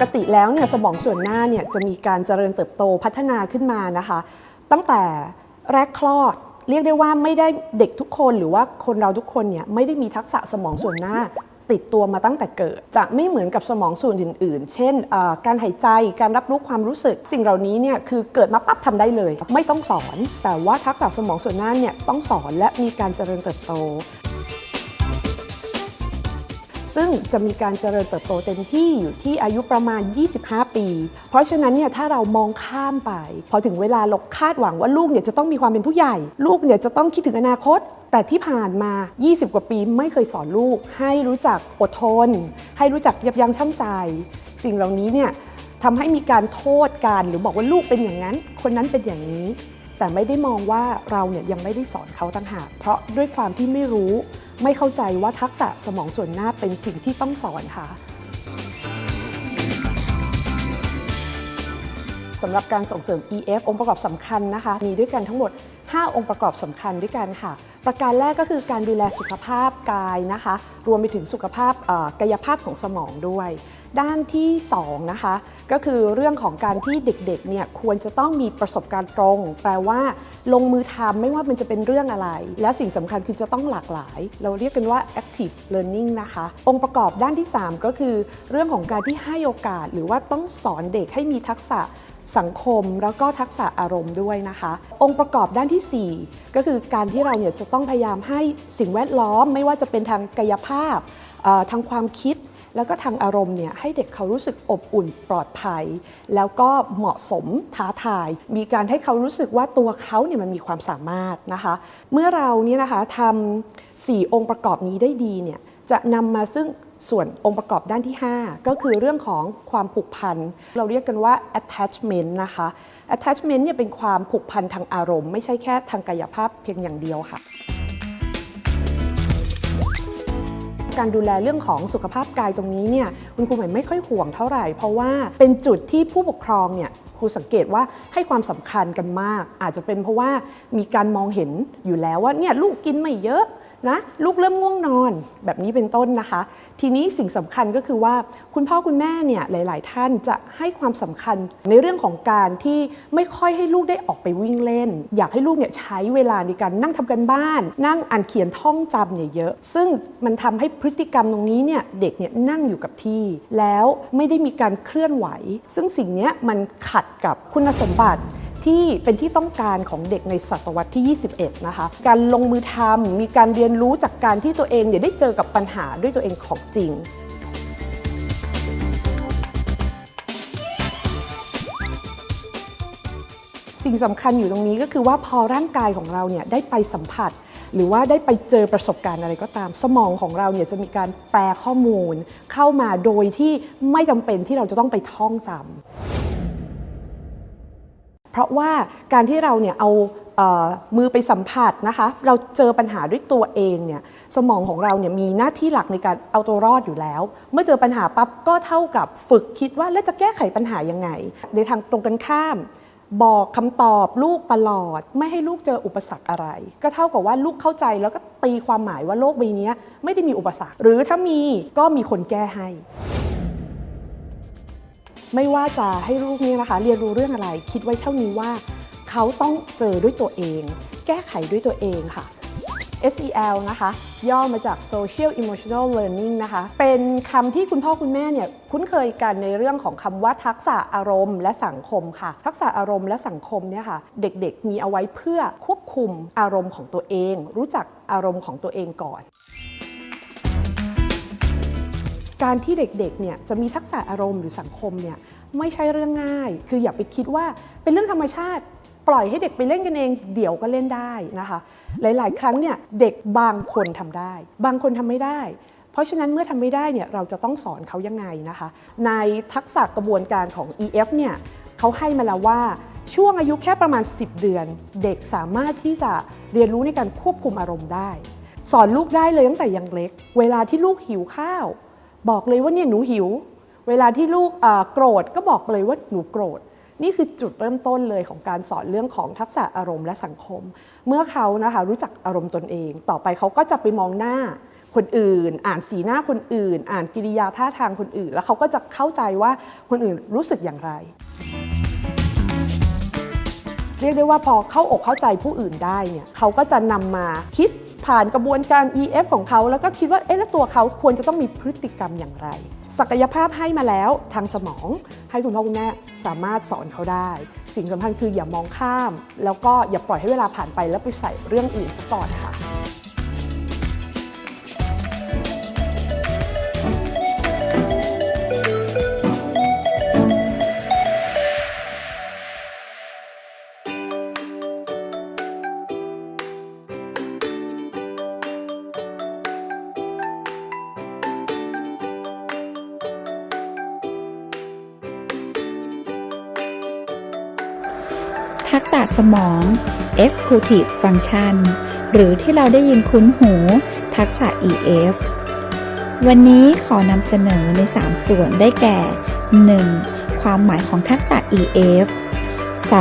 ปกติแล้วเนี่ยสมองส่วนหน้าเนี่ยจะมีการเจริญเติบโตพัฒนาขึ้นมานะคะ ตั้งแต่แรกคลอดเรียกได้ว่าไม่ได้เด็กทุกคนหรือว่าคนเราทุกคนเนี่ยไม่ได้มีทักษะสมองส่วนหน้าติดตัวมาตั้งแต่เกิด จะไม่เหมือนกับสมองส่วนอื่น ๆ เช่น การหายใจการรับรู้ความรู้สึก สิ่งเหล่านี้เนี่ยคือเกิดมาปั๊บทำได้เลย ไม่ต้องสอน แต่ว่าทักษะสมองส่วนหน้าเนี่ยต้องสอนและมีการเจริญเติบโต ซึ่งจะมีการเจริญเติบโตเต็มที่อยู่ที่อายุประมาณ 25 ปี เพราะฉะนั้นเนี่ยถ้าเรามองข้ามไป พอถึงเวลาเราคาดหวังว่าลูกเนี่ยจะต้องมีความเป็นผู้ใหญ่ ลูกเนี่ยจะต้องคิดถึงอนาคตแต่ที่ผ่านมา 20 กว่าปีไม่เคยสอนลูก ให้รู้จักอดทน ให้รู้จักยับยั้งชั่งใจ สิ่งเหล่านี้เนี่ยทำให้มีการโทษกันหรือบอกว่าลูกเป็นอย่างนั้น คนนั้นเป็นอย่างนี้ แต่ไม่ได้มองว่าเราเนี่ยยังไม่ได้สอนเขาต่างหากเพราะด้วยความที่ไม่รู้ ไม่เข้าใจว่าทักษะสมองส่วนหน้าเป็นสิ่งที่ต้องสอนค่ะสำหรับการส่งเสริม EF องค์ประกอบสำคัญนะคะ มีด้วยกันทั้งหมด 5 องค์ประกอบสำคัญด้วยกันค่ะ ประการแรกก็คือการดูแลสุขภาพกายนะคะ รวมไปถึงสุขภาพกายภาพของสมองด้วย ด้านที่2นะคะก็คือเรื่องของการที่เด็กๆเนี่ยควรจะต้องมีประสบการณ์ตรง แปลว่า ลงมือทำไม่ว่ามันจะเป็นเรื่องอะไร และสิ่งสำคัญคือจะต้องหลากหลาย เราเรียกกันว่า active learning นะคะ องค์ประกอบด้านที่ 3 ก็คือ เรื่องของการที่ให้โอกาสหรือว่าต้องสอนเด็กให้มีทักษะ สังคมแล้วก็ทักษะอารมณ์ด้วยนะคะ องค์ประกอบด้านทีสี่ 4 ก็คือการที่เราเนี่ยจะต้องพยายามให้สิ่งแวดล้อม ไม่ว่าจะเป็นทางกายภาพทางความคิดแล้วก็ทางอารมณ์เนี่ยให้เด็กเขารู้สึกอบอุ่นปลอดภัย แล้วก็เหมาะสมท้าทาย มีการให้เขารู้สึกว่าตัวเขาเนี่ยมันมีความสามารถนะคะ เมื่อเราเนี่ยนะคะทำสี่องค์ประกอบนี้ได้ดีเนี่ย จะนำมาซึ่งส่วนองค์ประกอบด้านที่ 5 ก็คือเรื่องของความผูกพัน เราเรียกกันว่า attachment นะคะ attachment เนี่ยเป็นความผูกพันทางอารมณ์ ไม่ใช่แค่ทางกายภาพเพียงอย่างเดียวค่ะ การดูแลเรื่องของสุขภาพกายตรงนี้เนี่ยคุณครูใหม่ไม่ค่อยห่วงเท่าไหร่ เพราะว่าเป็นจุดที่ผู้ปกครองเนี่ยครูสังเกตว่าให้ความสำคัญกันมาก อาจจะเป็นเพราะว่ามีการมองเห็นอยู่แล้วว่าเนี่ยลูกกินไม่เยอะ นะลูกเริ่มง่วงนอนแบบนี้เป็นต้นนะคะ ทีนี้สิ่งสำคัญก็คือว่าคุณพ่อคุณแม่เนี่ยหลาย ๆ ท่านจะให้ความสำคัญในเรื่องของการที่ไม่ค่อยให้ลูกได้ออกไปวิ่งเล่น อยากให้ลูกเนี่ยใช้เวลาในการนั่งทำกันบ้าน นั่งอ่านเขียนท่องจำเนี่ยเยอะ ซึ่งมันทำให้พฤติกรรมตรงนี้เนี่ยเด็กเนี่ยนั่งอยู่กับที่ แล้วไม่ได้มีการเคลื่อนไหว ซึ่งสิ่งเนี้ยมันขัดกับคุณสมบัติ ที่เป็นที่ต้องการของเด็กในศตวรรษที่ 21 นะคะ การลงมือทำมีการเรียนรู้จากการที่ตัวเองเนี่ยได้เจอกับปัญหาด้วยตัวเองของจริงสิ่งสำคัญอยู่ตรงนี้ก็คือว่าพอร่างกายของเราเนี่ยได้ไปสัมผัส หรือว่าได้ไปเจอประสบการณ์อะไรก็ตาม สมองของเราเนี่ยจะมีการแปลข้อมูล เข้ามาโดยที่ไม่จำเป็นที่เราจะต้องไปท่องจำ เพราะว่าการที่เราเนี่ยเอาเอ่อมือไปสัมผัสนะคะ เราเจอปัญหาด้วยตัวเองเนี่ยสมองของเราเนี่ยมีหน้าที่หลักในการเอาตัวรอดอยู่แล้ว เมื่อเจอปัญหาปั๊บก็เท่ากับฝึกคิดว่าแล้วจะแก้ไขปัญหายังไง ในทางตรงกันข้าม บอกคำตอบลูกตลอด ไม่ให้ลูกเจออุปสรรคอะไร ก็เท่ากับว่าลูกเข้าใจแล้วก็ตีความหมายว่าโลกใบนี้ไม่ได้มีอุปสรรค หรือถ้ามีก็มีคนแก้ให้ ไม่ว่าจะให้ลูกเนี่ยนะคะ เรียนรู้เรื่องอะไร คิดไว้เท่านี้ว่า เขาต้องเจอด้วยตัวเอง แก้ไขด้วยตัวเองค่ะ SEL นะคะ ย่อมาจาก Social Emotional Learning นะคะ เป็นคำที่คุณพ่อคุณแม่เนี่ยคุ้นเคยกันในเรื่องของคำว่าทักษะอารมณ์และสังคมค่ะ ทักษะอารมณ์และสังคมเนี่ยค่ะ เด็กๆมีเอาไว้เพื่อควบคุมอารมณ์ของตัวเอง รู้จักอารมณ์ของตัวเองก่อน การที่เด็กๆเนี่ยจะมีทักษะอารมณ์หรือสังคมเนี่ยไม่ใช่เรื่องง่าย คืออย่าไปคิดว่าเป็นเรื่องธรรมชาติปล่อยให้เด็กไปเล่นกันเอง เดี๋ยวก็เล่นได้นะคะ หลายๆ ครั้งเนี่ยเด็กบางคนทำได้ บางคนทำไม่ได้ เพราะฉะนั้นเมื่อทำไม่ได้เนี่ยเราจะต้องสอนเขายังไงนะคะ ในทักษะกระบวนการของ EF เนี่ยเขาให้มาแล้วว่าช่วงอายุแค่ประมาณ 10 เดือน เด็กสามารถที่จะเรียนรู้ในการควบคุมอารมณ์ได้ สอนลูกได้เลยตั้งแต่ยังเล็ก เวลาที่ลูกหิวข้าว บอกเลยว่าเนี่ยหนูหิว เวลาที่ลูกโกรธก็บอกเลยว่าหนูโกรธ นี่คือจุดเริ่มต้นเลยของการสอนเรื่องของทักษะอารมณ์และสังคม เมื่อเขานะคะรู้จักอารมณ์ตนเอง ต่อไปเขาก็จะไปมองหน้าคนอื่น อ่านสีหน้าคนอื่น อ่านกิริยาท่าทางคนอื่น แล้วเขาก็จะเข้าใจว่าคนอื่นรู้สึกอย่างไร เรียกได้ว่าพอเข้าอกเข้าใจผู้อื่นได้เนี่ยเขาก็จะนำมาคิด ผ่านกระบวนการ EF ของเขา แล้วก็คิดว่าเอ๊ะแล้วตัวเขาควรจะต้องมีพฤติกรรมอย่างไร ศักยภาพให้มาแล้วทางสมอง ให้คุณพ่อคุณแม่สามารถสอนเขาได้ สิ่งสำคัญคืออย่ามองข้าม แล้วก็อย่าปล่อยให้เวลาผ่านไปแล้วไปใส่เรื่องอื่นซะก่อนค่ะ ทักษะสมอง Executive Function หรือที่เราได้ยินคุ้นหู ทักษะ EF วันนี้ขอนำเสนอใน 3 ส่วนได้แก่ 1. ความหมายของทักษะ EF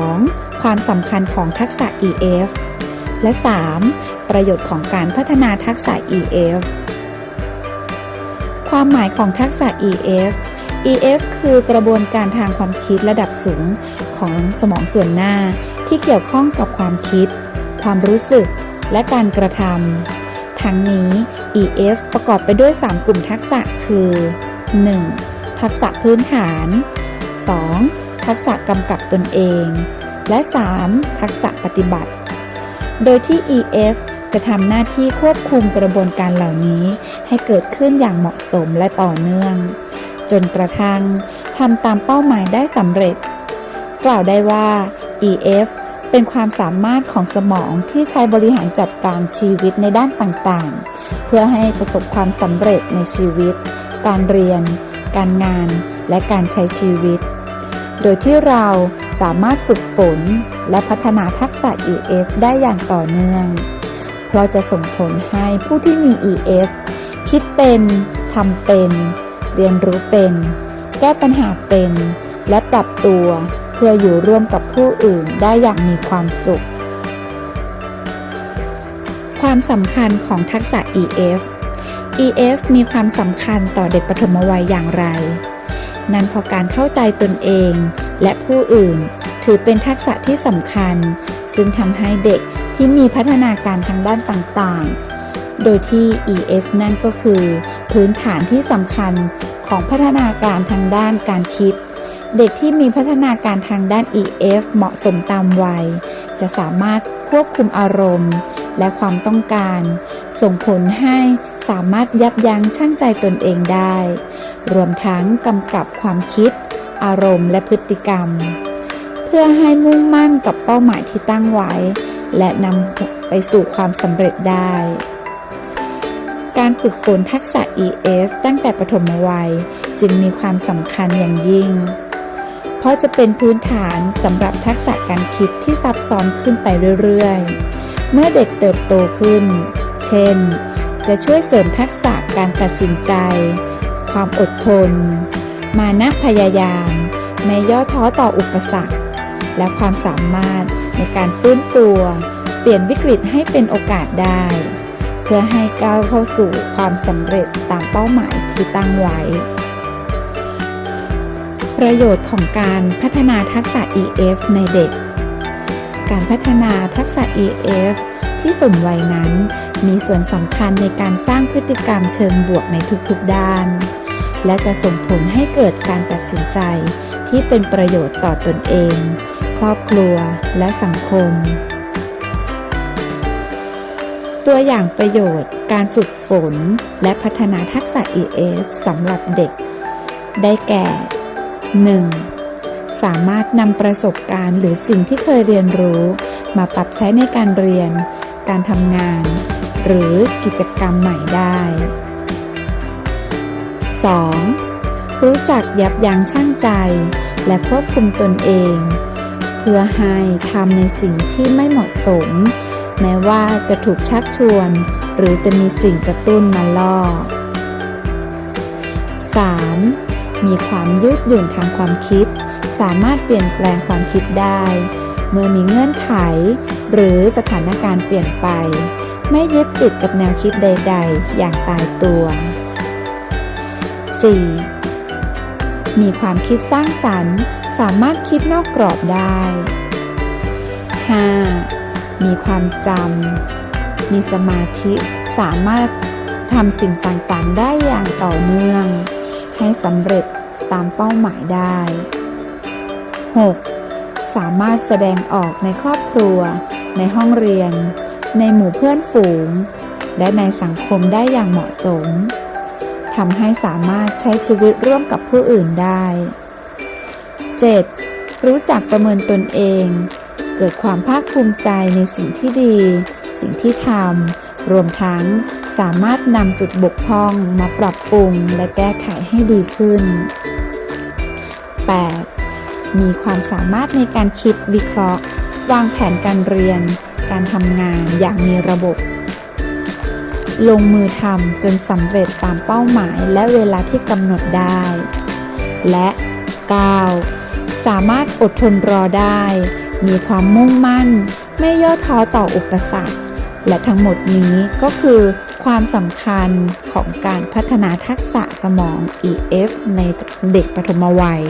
2. ความสำคัญของทักษะ EF และ 3. ประโยชน์ของการพัฒนาทักษะ EF ความหมายของทักษะ EF EF คือกระบวนการทางความคิดระดับสูง ของสมองส่วนหน้าที่เกี่ยวข้องกับความคิด ความรู้สึก และการกระทำทั้งนี้ EF ประกอบไปด้วย 3 กลุ่มทักษะคือ 1. ทักษะพื้นฐาน 2. ทักษะกำกับตนเอง และ 3. ทักษะปฏิบัติ โดยที่ EF จะทำหน้าที่ควบคุมกระบวนการเหล่านี้ให้เกิดขึ้นอย่างเหมาะสมและต่อเนื่อง จนกระทั่งทำตามเป้าหมายได้สำเร็จ กล่าวได้ว่า EF เป็นความสามารถของสมองที่ใช้บริหารจัดการชีวิตในด้านต่างๆ เพื่อให้ประสบความสำเร็จในชีวิต การเรียน การงาน และการใช้ชีวิต โดยที่เราสามารถฝึกฝน และพัฒนาทักษะ EF ได้อย่างต่อเนื่อง เพราะจะส่งผลให้ผู้ที่มี EF คิดเป็น ทำเป็น เรียนรู้เป็น แก้ปัญหาเป็น และปรับตัว พื่ออยู่ร่วมกับผู้อื่นได้อย่างมีความสุข ความสำคัญของทักษะ EF EF มีความสำคัญต่อเด็กปฐมวัยอย่างไร นั่นพราะการเข้าใจตนเองและผู้อื่นถือเป็นทักษะที่สำคัญ ซึ่งทำให้เด็กที่มีพัฒนาการทางด้านต่างๆ โดยที่ EF นั่นก็คือ พื้นฐานที่สำคัญของพัฒนาการทางด้านการคิด เด็กที่มีพัฒนาการทางด้าน EF เหมาะสมตามวัย จะสามารถควบคุมอารมณ์ และความต้องการ ส่งผลให้สามารถยับยั้งชั่งใจตนเองได้ รวมทั้งกำกับความคิด อารมณ์และพฤติกรรม เพื่อให้มุ่งมั่นกับเป้าหมายที่ตั้งไว้ และนำไปสู่ความสำเร็จได้ การฝึกฝนทักษะ EF ตั้งแต่ปฐมวัยจึงมีความสำคัญอย่างยิ่ง เพราะจะเป็นพื้นฐานสำหรับทักษะการคิดที่ซับซ้อนขึ้นไปเรื่อยๆ เมื่อเด็กเติบโตขึ้น เช่น จะช่วยเสริมทักษะการตัดสินใจ ความอดทน มานะพยายาม ไม่ย่อท้อต่ออุปสรรค และความสามารถในการฟื้นตัว เปลี่ยนวิกฤตให้เป็นโอกาสได้ เพื่อให้ก้าวเข้าสู่ความสำเร็จตามเป้าหมายที่ตั้งไว้ ประโยชน์ของการพัฒนาทักษะ EF ในเด็ก การพัฒนาทักษะ EF ที่สมวัยนั้น มีส่วนสำคัญในการสร้างพฤติกรรมเชิงบวกในทุกๆด้าน และจะส่งผลให้เกิดการตัดสินใจที่เป็นประโยชน์ต่อตนเอง ครอบครัว และสังคม ตัวอย่างประโยชน์ การฝึกฝน และพัฒนาทักษะ EF สำหรับเด็ก ได้แก่ 1. สามารถนำประสบการณ์หรือสิ่งที่เคยเรียนรู้ มาปรับใช้ในการเรียน การทำงาน หรือกิจกรรมใหม่ได้ 2. รู้จักยับยั้งชั่งใจ และควบคุมตนเอง เพื่อให้ทำในสิ่งที่ไม่เหมาะสม แม้ว่าจะถูกชักชวน หรือจะมีสิ่งกระตุ้นมาล่อ 3. มีความยืดหยุ่นทางความคิด สามารถเปลี่ยนแปลงความคิดได้ เมื่อมีเงื่อนไข หรือสถานการณ์เปลี่ยนไป ไม่ยึดติดกับแนวคิดใด ๆ อย่างตายตัว 4. มีความคิดสร้างสรรค์ สามารถคิดนอกกรอบได้ 5. มีความจำ มีสมาธิ สามารถทำสิ่งต่างๆ ได้อย่างต่อเนื่อง ให้สำเร็จตามเป้าหมายได้ 6. สามารถแสดงออกในครอบครัว ในห้องเรียน ในหมู่เพื่อนฝูง และในสังคมได้อย่างเหมาะสมทำให้สามารถใช้ชีวิตร่วมกับผู้อื่นได้ 7. รู้จักประเมินตนเอง เกิดความภาคภูมิใจในสิ่งที่ดี สิ่งที่ทำ รวมทั้ง สามารถนำจุดบกพร่องมาปรับปรุงและแก้ไขให้ดีขึ้น 8. มีความสามารถในการคิดวิเคราะห์ วางแผนการเรียน การทำงานอย่างมีระบบ ลงมือทำจนสำเร็จตามเป้าหมายและเวลาที่กำหนดได้ และ 9. สามารถอดทนรอได้ มีความมุ่งมั่น ไม่ย่อท้อต่ออุปสรรคและทั้งหมดนี้ก็คือ ความสำคัญของการพัฒนาทักษะสมอง EF ในเด็กปฐมวัย